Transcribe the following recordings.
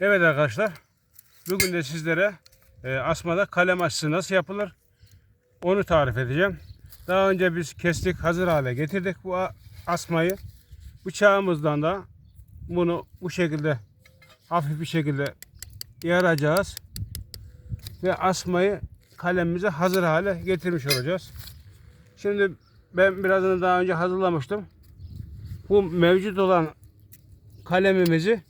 Evet arkadaşlar. Bugün de sizlere e, asmada kalem aşısı nasıl yapılır onu tarif edeceğim. Daha önce biz kestik hazır hale getirdik bu asmayı. Bıçağımızdan da bunu bu şekilde hafif bir şekilde yaracağız. Ve asmayı kalemimize hazır hale getirmiş olacağız. Şimdi ben birazını daha önce hazırlamıştım. Bu mevcut olan kalemimizi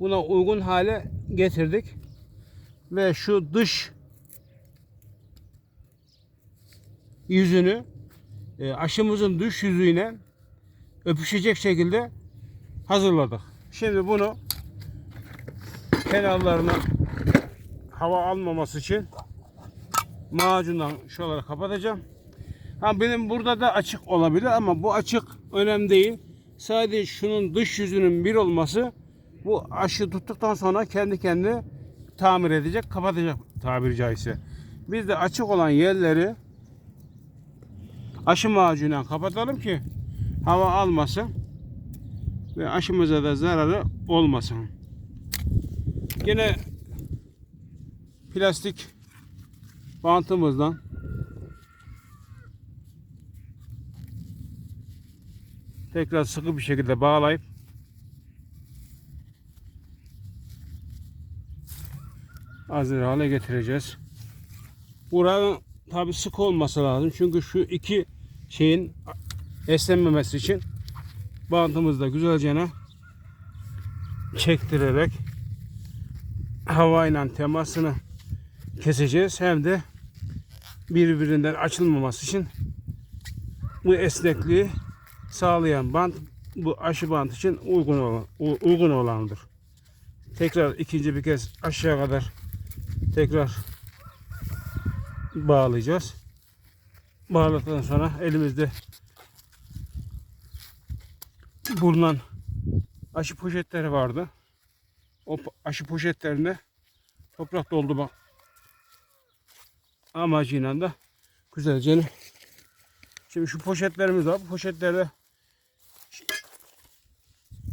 buna uygun hale getirdik. Ve şu dış yüzünü e, aşımızın dış yüzüyle öpüşecek şekilde hazırladık. Şimdi bunu kenarlarına hava almaması için macundan şuraları kapatacağım. Ha benim burada da açık olabilir ama bu açık önemli değil. Sadece şunun dış yüzünün bir olması bu aşı tuttuktan sonra kendi kendine tamir edecek, kapatacak tabiri caizse. Biz de açık olan yerleri aşı macunuyla kapatalım ki hava almasın ve aşımıza da zararı olmasın. Yine plastik bantımızdan tekrar sıkı bir şekilde bağlayıp hazır hale getireceğiz. Buranın tabi sık olması lazım. Çünkü şu iki şeyin esnememesi için bantımızı da güzelce çektirerek havayla temasını keseceğiz. Hem de birbirinden açılmaması için bu esnekliği sağlayan bant bu aşı bant için uygun olan, uygun olandır. Tekrar ikinci bir kez aşağı kadar tekrar bağlayacağız. Bağladıktan sonra elimizde bulunan aşı poşetleri vardı. O aşı poşetlerine toprak doldurma amacıyla da güzelce Şimdi şu poşetlerimiz var. Bu poşetlerde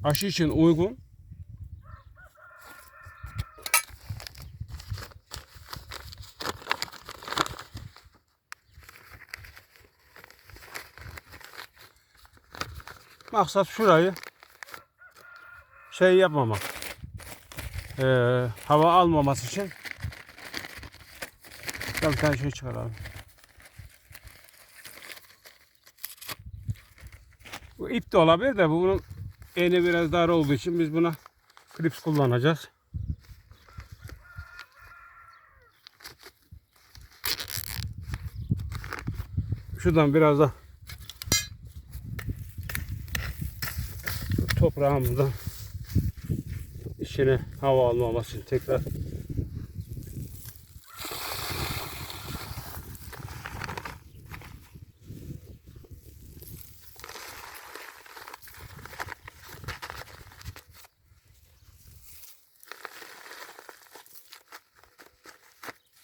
aşı için uygun. Maksat şurayı şey yapmamak. Ee, hava almaması için. Bir tane şey çıkaralım. Bu ip de olabilir de bunun eni biraz dar olduğu için biz buna klips kullanacağız. Şuradan biraz da toprağımızdan içine hava almaması için tekrar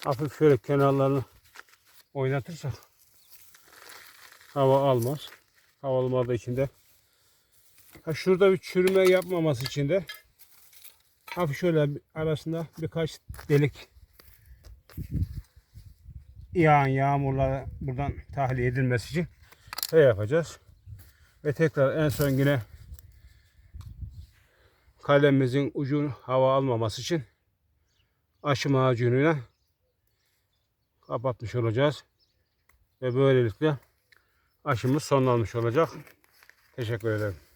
hafif şöyle kenarlarını oynatırsak hava almaz. Hava almadığı için de ha şurada bir çürüme yapmaması için de hafif şöyle arasında birkaç delik yağan yağmurlara buradan tahliye edilmesi için şey yapacağız. Ve tekrar en son yine kalemimizin ucunu hava almaması için aşı macunuyla kapatmış olacağız. Ve böylelikle aşımız sonlanmış olacak. Teşekkür ederim.